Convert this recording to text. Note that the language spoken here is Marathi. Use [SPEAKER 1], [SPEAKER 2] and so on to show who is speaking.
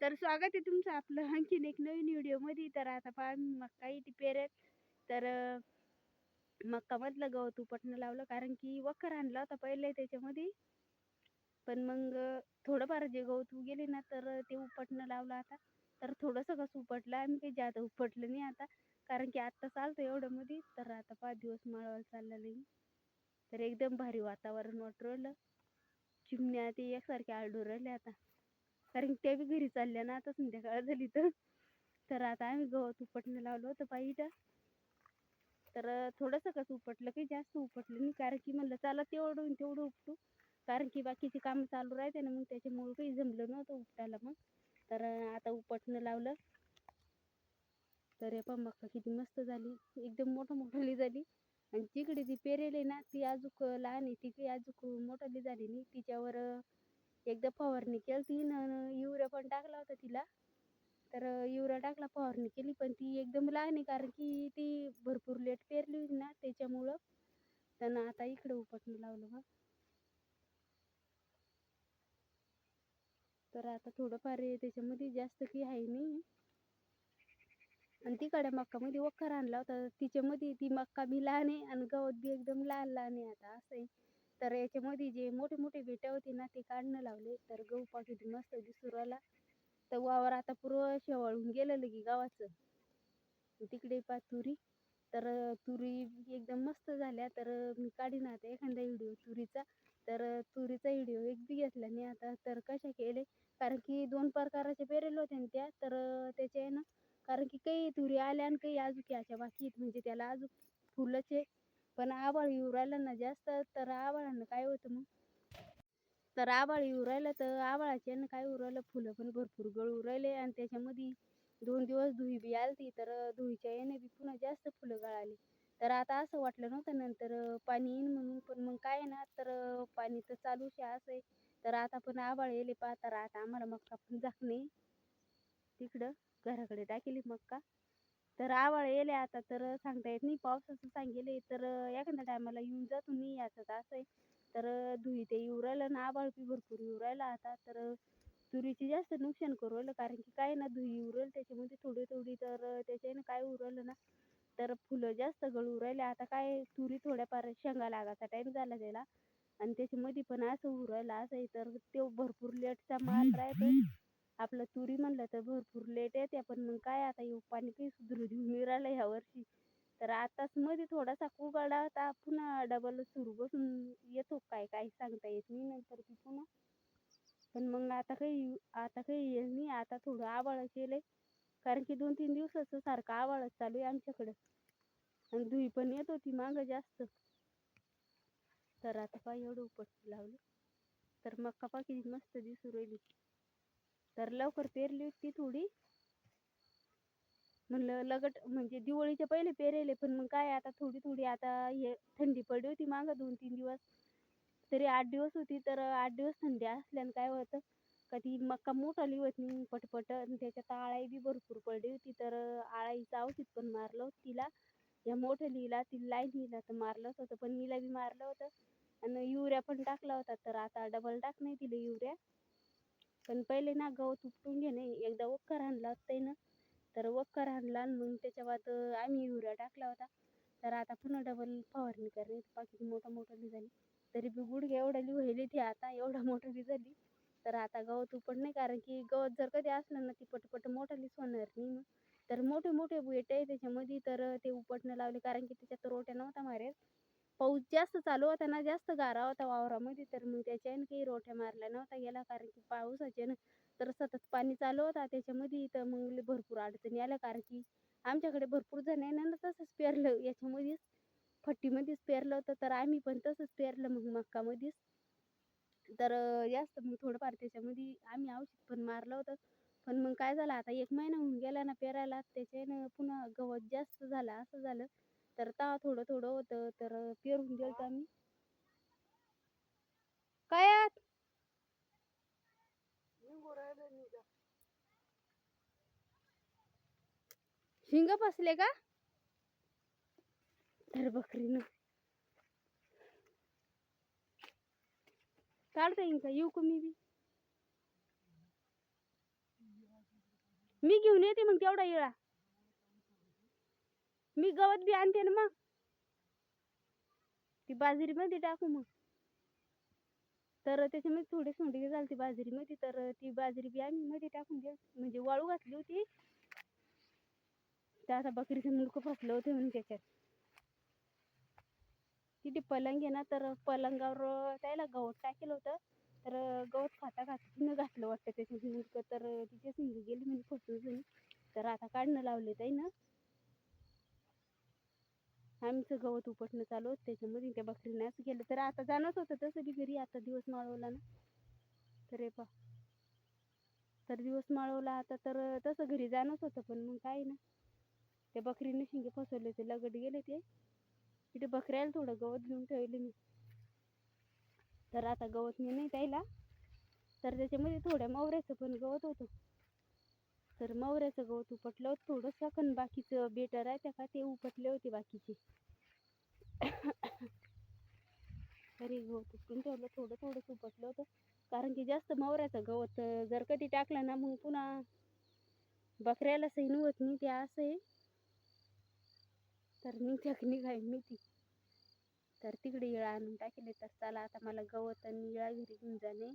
[SPEAKER 1] तर स्वागत आहे तुमचं आपलं. आणखीन एक नवीन व्हिडिओमध्ये. तर आता पहा मी मक्का इथे पेरेत तर मक्कामधलं मक्का मधलं गवत उपटणं लावलं. कारण की वखर आणला होता पहिले त्याच्यामध्ये. पण मग थोडंफार जे गवत गेले ना तर ते उपटणं लावलं आता. तर थोडंसं कसं उपटलं आम्ही काही जादा उपटलं नाही आता. कारण की आत्ता चालतं एवढं मध्ये. तर आता पाच दिवस माळवायला चाललं नाही तर एकदम भारी वातावरण वाटू राहिलं. चिमण्या ते एकसारखे आरडू राहिले आता. कारण त्या बी घरी चालल्या ना आता संध्याकाळ झाली तर. तर आता आम्ही गवत उपटणं लावलं होतं पाहिजे तर थोडंसं कसं उपटलं काही जास्त उपटलं नाही कारण की म्हणलं चला तेवढं तेवढं उपटू. कारण की बाकीची कामं चालू राहते ना मग त्याच्यामुळं काही जमलं नव्हतं उपटायला मग. तर आता उपटणं लावलं. तर हे पण मका किती मस्त झाली. एकदम मोठं मोठाली झाली. आणि तिकडे ती आहे ना ती अजूक लहान आहे ती काही अजूक मोठाली झाली नाही. तिच्यावर एकदा फवारणी केली ती युरिया पण टाकला होता तिला. तर युरिया टाकला फवारणी केली पण ती एकदम लहान आहे कारण की ती भरपूर लेट पेरली होती ना त्याच्यामुळं. त्यांना आता इकडे उपटणं लावलं बा तर आता थोडंफार आहे त्याच्यामध्ये जास्त काही आहे नाही. आणि तिकडे मक्कामध्ये वखर आणला होता तिच्यामध्ये ती मक्का बी लहान आहे आणि गवत बी एकदम लहान लहान आहे आता असं आहे. तर याच्यामध्ये जे मोठे मोठे बेट्या होते ना ते काढणं लावले. तर गहू पाकिट मस्त दिसू राहिला. तर वावर आता पूर्व शेवाळून गेलं की गावाचं तिकडे पा तुरी. तर तुरी एकदम मस्त झाल्या. तर मी काढीन आता एखादा व्हिडिओ तुरीचा. तर तुरीचा व्हिडिओ एक बी घेतला नाही आता. तर कशा केले? कारण की दोन प्रकाराचे पेरेल होते ना त्या. तर त्याचे आहे ना कारण की काही तुरी आल्या आणि काही अजून याच्या बाकी म्हणजे त्याला अजून फुलंच आहे पण आभाळ येऊ राहिलं ना जास्त तर आभाळानं काय होतं मग? तर आभाळ येऊ राहिलं तर आभाळाच्यानं काय होऊ राहिलं? फुलं पण भरपूर गळू राहिले आणि त्याच्यामध्ये दोन दिवस धुई बी आलती तर धुईच्या याने बी पुन्हा जास्त फुलं गळाली. तर आता असं वाटलं नव्हतं नंतर पाणी येईन म्हणून पण मग काय ना तर पाणी तर चालूच आहे असं आहे. तर आता पण आभाळ येले पाहता तर आता आम्हाला मक्का पण नाही. तिकडं घराकडे टाकेली मक्का. तर आभाळ येले आता तर सांगता येत नाही. पावसाचं सांगेले तर एखाद्या टायमाला येऊन जातो मी याचं तर असं आहे. तर धुई ते येऊ राहिलं ना आभाळ बी भरपूर येऊ राहिलं आता. तर तुरीची जास्त नुकसान करू राहिलं कारण की काय ना धुई येऊ राहिलं त्याच्यामध्ये थोडी थोडी तर त्याच्याने काय होऊ राहिलं ना तर फुलं जास्त गळू राहिले. आता काय तुरी थोड्याफार शेंगा लागायचा टाइम झाला त्याला. आणि त्याच्यामध्ये पण असं राहिलं असं आहे तर तो भरपूर लेटचा माल राहतो आपलं तुरी म्हणलं तर भरपूर लेट येते पण मग काय आता येऊ पाणी काही सुधरू देऊन नाही राहिलं ह्या वर्षी. तर आताच मध्ये थोडासा उघडला होता पुन्हा डबल सुरू बसून येतो काय काही सांगता येत नाही नंतर ती पुन्हा. पण मग आता काही आता काही येत नाही आता थोडं आभाळ केलंय. कारण की दोन तीन दिवसाचं सारखं आभाळच चालू आहे आमच्याकडं. आणि धुई पण येत होती मागं जास्त. तर आता पाय एवढं उपट लावलं तर मक्का पा किती मस्त दिसू राहिली. तर लवकर पेरली होती थोडी. म्हणलं लगट म्हणजे दिवाळीच्या पहिले पेरेले पण मग काय आता थोडी थोडी आता हे थंडी पडली होती मागं दोन तीन दिवस. तरी आठ दिवस होती तर आठ दिवस थंडी असल्यानं काय होतं कधी मक्का मोठा लिवत नाही पटपट. आणि त्याच्यात आळाई बी भरपूर पडली होती तर आळाईचं औषध पण मारलं होतं तिला. या तिला लाईन लिहिला तर मारलं होतं पण हिला बी मारलं होतं. आणि युरिया पण टाकला होता तर आता डबल टाक नाही तिला युरिया. पण पहिले ना गवत उपटून घे एकदा वक्कर आणला होता ना तर वक्कर आणला आणि मग त्याच्या बाद आम्ही युरिया टाकला होता. तर आता पुन्हा डबल फवारणी करणे बाकी मोठा मोठं झाली. तरी बी गुडघ्या एवढा लिहिली ती आता एवढा बी झाली. तर आता गवत उपट नाही कारण की गवत जर कधी असलं ना ती पटपट मोठालीच होणार नाही मग तर मोठे मोठे बुट आहे त्याच्यामध्ये तर ते उपटणं लावले कारण की त्याच्यात रोट्या नव्हता मारेल पाऊस जास्त चालू होता ना जास्त गारा होता वावरामध्ये तर मग त्याच्याने काही रोट्या मारल्या नव्हता गेला. कारण की पावसाचे ना तर सतत पाणी चालू होता. त्याच्यामध्ये तर मग भरपूर अडचणी आल्या. कारण की आमच्याकडे भरपूर जण आहे ना तसंच पेरलं. याच्यामध्येच फट्टीमध्येच पेरलं होतं. तर आम्ही पण तसंच पेरलं मग मक्कामध्येच. तर जास्त मग थोडंफार त्याच्यामध्ये आम्ही औषध पण मारलं होतं. पण मग काय झालं आता एक महिना होऊन गेला ना पेरायला. त्याच्यानं पुन्हा गवत जास्त झालं असं झालं. तर ता थोडं थोडं होतं तर पेरून गेलो आम्ही. काय आत? शिंग फसले का? तर बकरीनं. काढता येईन का? येऊ का मी बी? मी घेऊन येते मग तेवढा येळा. मी गवत बी आणते ना मग. ती बाजरीमध्ये टाकू मग. तर त्याच्यामध्ये थोडी सोंडगी बाजरी बाजरीमध्ये. तर ती बाजरी बी आम्ही मध्ये टाकून दे म्हणजे वाळू घातली होती. तर आता बकरीचं मुलकं फसलं होते म्हणून त्याच्यात. तिथे पलंग आहे ना तर पलंगावर त्याला गवत टाकेलं होतं. तर गवत खाता खाता तिनं घातलं वाटतं त्याच्या मुलकं तर तिच्या सिंगी गेली म्हणजे फसून तर आता काढणं लावले ताई ना आमचं गवत उपटणं चालू होतं त्याच्यामध्ये त्या बकरीनं असं केलं. तर आता जाणंच होतं तसं बी घरी आता दिवस माळवला ना. तर रे पा तर दिवस माळवला आता तर तसं घरी जाणंच होतं पण मग काय ना त्या बकरीने शिंगे फसवले ते लगट गेले ते. तिथे बकऱ्याला थोडं गवत घेऊन ठेवले मी. तर आता गवत मी नाही द्यायला तर त्याच्यामध्ये थोड्या मोवऱ्याचं पण गवत होतं. तर मवऱ्याचं गवत उपटलं होतं. थोडंसं पण बाकीचं बेटर आहे. त्या का ते उपटले होते बाकीचे. तरी गवत उपटून ठेवलं. थोडं थोडंसं उपटलं होतं. कारण की जास्त मवऱ्याचं गवत जर कधी टाकलं ना मग पुन्हा बकऱ्याला सैन होत नाही ते असं आहे. तर मी चकणी खाईन मी ती. तर तिकडे इळा आणून टाकले. तर चला आता मला गवत आणि इळा घरी घेऊन जाणे.